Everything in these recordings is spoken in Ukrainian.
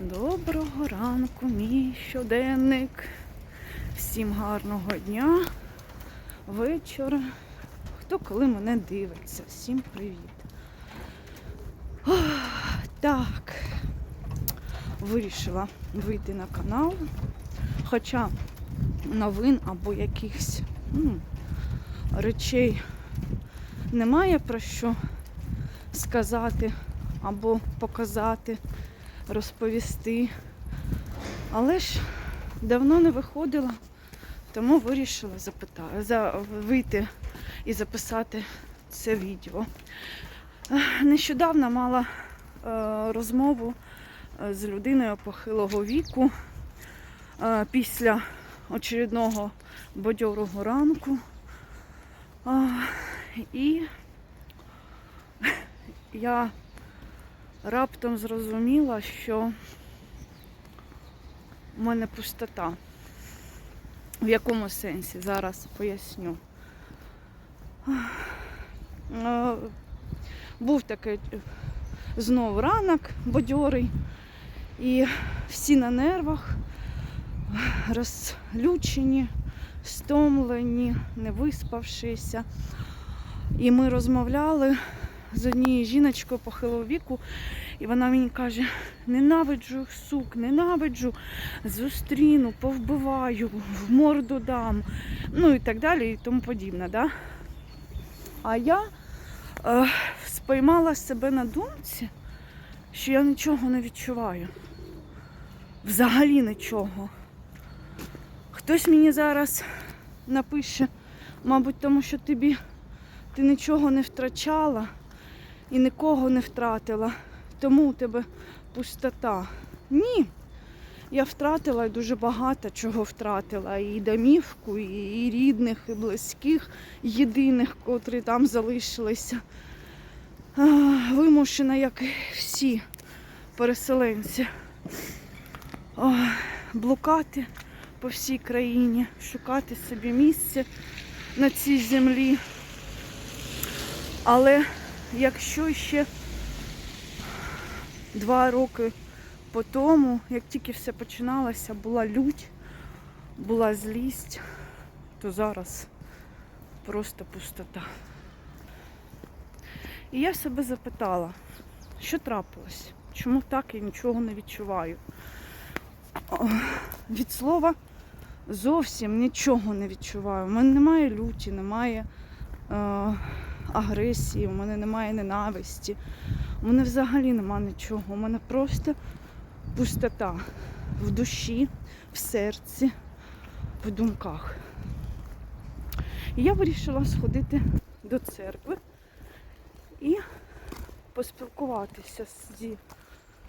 Доброго ранку, мій щоденник. Всім гарного дня, вечора. Хто коли мене дивиться? Всім привіт. Ох, так, вирішила вийти на канал. Хоча новин або якихось м, речей немає про що сказати або показати розповісти. Але ж давно не виходила, тому вирішила запитати, за, вийти і записати це відео. Нещодавно мала е, розмову е, з людиною похилого віку е, після очередного бадьорого ранку. А, і я раптом зрозуміла, що в мене пустота. В якому сенсі? Зараз поясню. Е, Був такий знов ранок бадьорий, і всі на нервах, розлючені, стомлені, не виспавшися. І ми розмовляли з однією жіночкою похилого віку, і вона мені каже: ненавиджу їх, сук, ненавиджу, зустріну, повбиваю, в морду дам, ну і так далі, і тому подібне. Да? А я е, спіймала себе на думці, що я нічого не відчуваю. Взагалі нічого. Хтось мені зараз напише, мабуть, тому що тобі ти нічого не втрачала і нікого не втратила, тому у тебе пустота. Ні. Я втратила дуже багато чого втратила. І домівку, і, рідних, і близьких, єдиних, котрі там залишилися. Вимушена, як і всі переселенці. Блукати по всій країні, шукати собі місце на цій землі. Але якщо ще два роки по тому, як тільки все починалося, була лють, була злість, то зараз просто пустота. І я себе запитала, що трапилось? Чому так я нічого не відчуваю? Від слова зовсім нічого не відчуваю. У мене немає люті, немає е, агресії, у мене немає ненависті. У мене взагалі немає нічого. У мене просто пустота в душі, в серці, в думках. І я вирішила сходити до церкви і поспілкуватися зі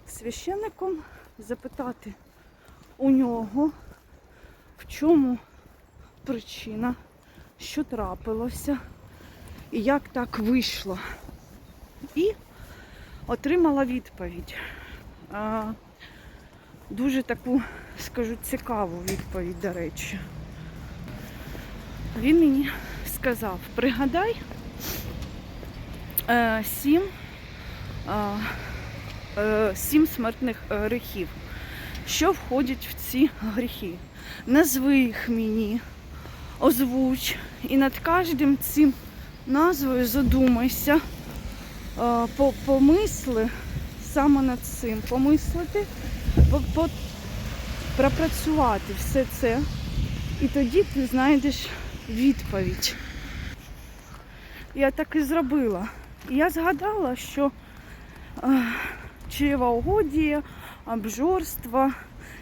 священником, запитати у нього, в чому причина, що трапилося і як так вийшло. І отримала відповідь. А, Дуже таку, скажу, цікаву відповідь, до речі. Він мені сказав, пригадай е, сім, е, сім смертних е, гріхів. Що входять в ці гріхи? Назви їх мені, озвуч, і над кожним цим назвою задумайся, е, помисли саме над цим, помислити, по- по- пропрацювати все це, і тоді ти знайдеш відповідь. Я так і зробила. Я згадала, що е, чревоугодие, обжорство,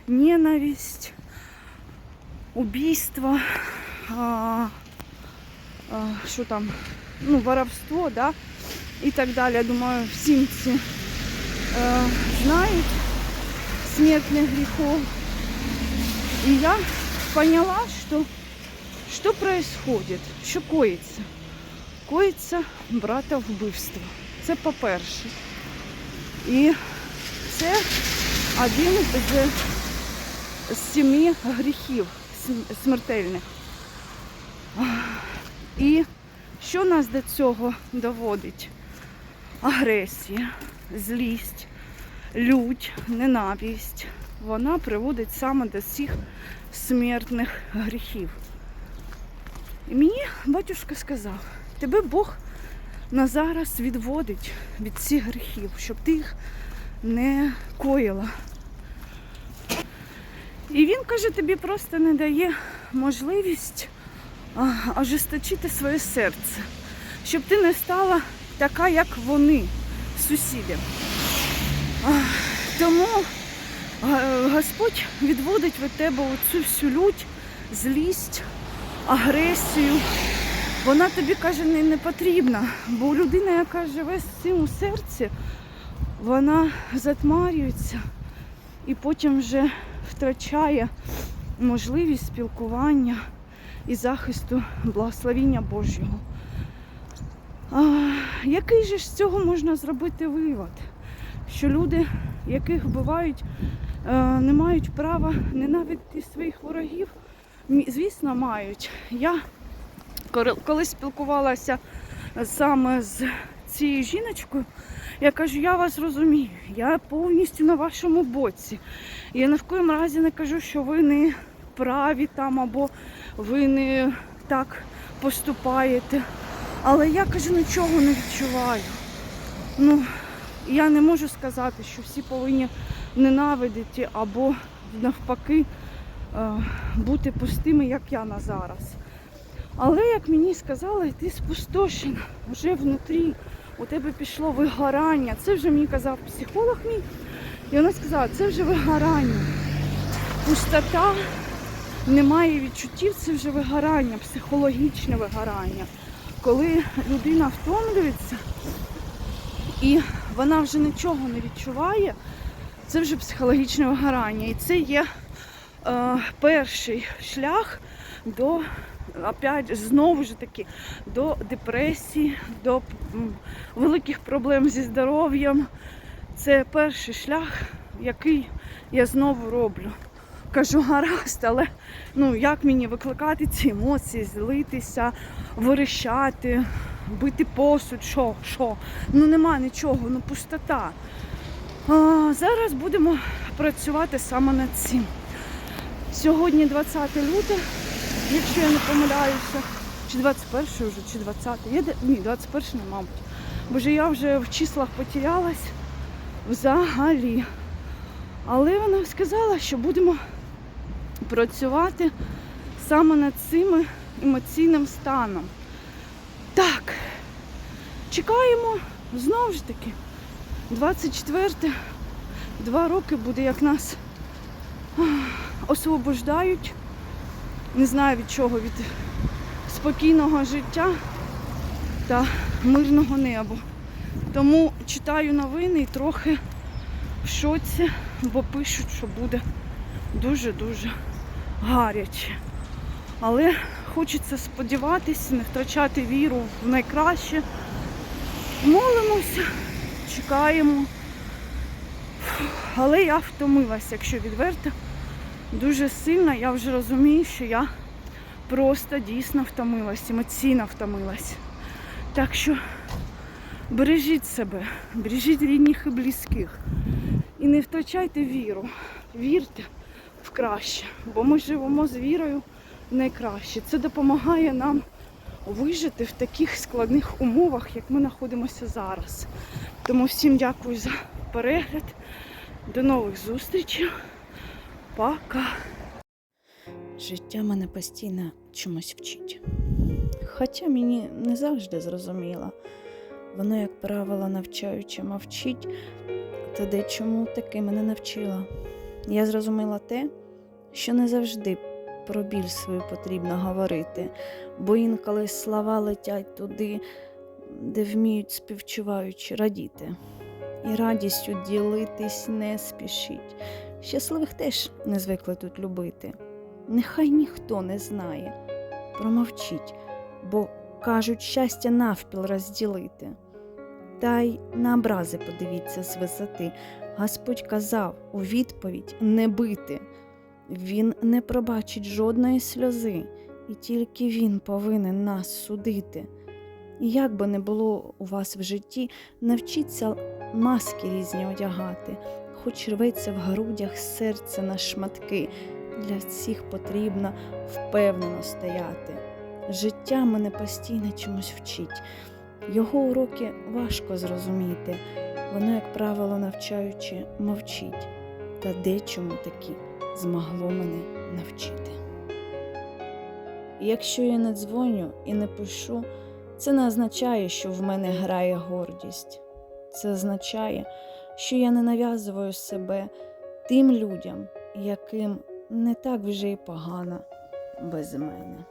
ненависть, а, що там, ну, воровство, да, і так далі. Я думаю, всім ці е, знають смертных грехов. И я поняла, что, что происходит, що коїться. Коїться брата вбивство. Це по-перше. І це один з, семи гріхів смертельних. І що нас до цього доводить? Агресія, злість, лють, ненависть, вона приводить саме до всіх смертних гріхів. І мені батюшка сказав, тебе Бог на зараз відводить від цих гріхів, щоб ти їх не коїла. І він каже, тобі просто не дає можливість ожесточити своє серце, щоб ти не стала така, як вони, сусіди. Тому е, Господь відводить від тебе оцю всю лють, злість, агресію. Вона тобі каже, не, не потрібна, бо людина, яка живе з цим у серці, вона затмарюється і потім вже втрачає можливість спілкування і захисту благословіння Божого. А, який же з цього можна зробити вивод? Що люди, яких вбивають, е, не мають права ненавидіти своїх ворогів? Звісно, мають. Я коли спілкувалася саме з цією жіночкою, я кажу, я вас розумію, я повністю на вашому боці. Я ні в коїм разі не кажу, що ви не праві там або ви не так поступаєте. Але я кажу, нічого не відчуваю. Ну, я не можу сказати, що всі повинні ненавидіти або навпаки е, бути пустими, як я на зараз. Але як мені сказали, ти спустошена вже внутрі, у тебе пішло вигорання. Це вже мені казав психолог мій. І вона сказала, це вже вигорання. Пустота, немає відчуттів, це вже вигорання, психологічне вигорання. Коли людина втомлюється і вона вже нічого не відчуває, це вже психологічне вигорання. І це є е, перший шлях до опять знову ж таки до депресії, до великих проблем зі здоров'ям. Це перший шлях, який я знову роблю. Кажу, гаразд, але ну як мені викликати ці емоції, злитися, верещати, бити посуд, що, що? Ну нема нічого, ну пустота. А, зараз будемо працювати саме над цим. Сьогодні 20 лютого, якщо я не помиляюся, чи 21 вже, чи 20. Я. Ні, 21 не, мабуть. Боже, я вже в числах потерялась взагалі. Але вона сказала, що будемо працювати саме над цим емоційним станом. Так, чекаємо знову ж таки. 24 два роки буде, як нас освобождають. Не знаю від чого, від спокійного життя та мирного неба. Тому читаю новини і трохи в шоці, бо пишуть, що буде дуже-дуже гаряче. Але хочеться сподіватися, не втрачати віру в найкраще. Молимося, чекаємо. Але я втомилася, якщо відверто, дуже сильно. Я вже розумію, що я просто дійсно втомилась, емоційно втомилась. Так що бережіть себе, бережіть рідних і близьких. І не втрачайте віру. Вірте в краще, бо ми живемо з вірою в найкраще. Це допомагає нам вижити в таких складних умовах, як ми знаходимося зараз. Тому всім дякую за перегляд. До нових зустрічей. Пока. Життя мене постійно чомусь вчить. Хоча мені не завжди зрозуміло. Воно, як правило, навчаючи мовчить, та дечому таки мене навчила. Я зрозуміла те, що не завжди про біль свою потрібно говорити, бо інколи слова летять туди, де вміють співчуваючи радіти. І радістю ділитись не спішіть. Щасливих теж не звикли тут любити. Нехай ніхто не знає. Промовчіть, бо кажуть, щастя навпіл розділити. Та й на образи подивіться з висоти. Господь казав у відповідь не бити. Він не пробачить жодної сльози, і тільки він повинен нас судити. І як би не було у вас в житті, навчіться маски різні одягати, хоч рветься в грудях серце на шматки. Для всіх потрібно впевнено стояти. Життя мене постійно чомусь вчить. Його уроки важко зрозуміти. Воно, як правило, навчаючи, мовчить. Та дечому таки змогло мене навчити. Якщо я не дзвоню і не пишу, це не означає, що в мене грає гордість. Це означає, що я не нав'язую себе тим людям, яким не так вже й погано без мене.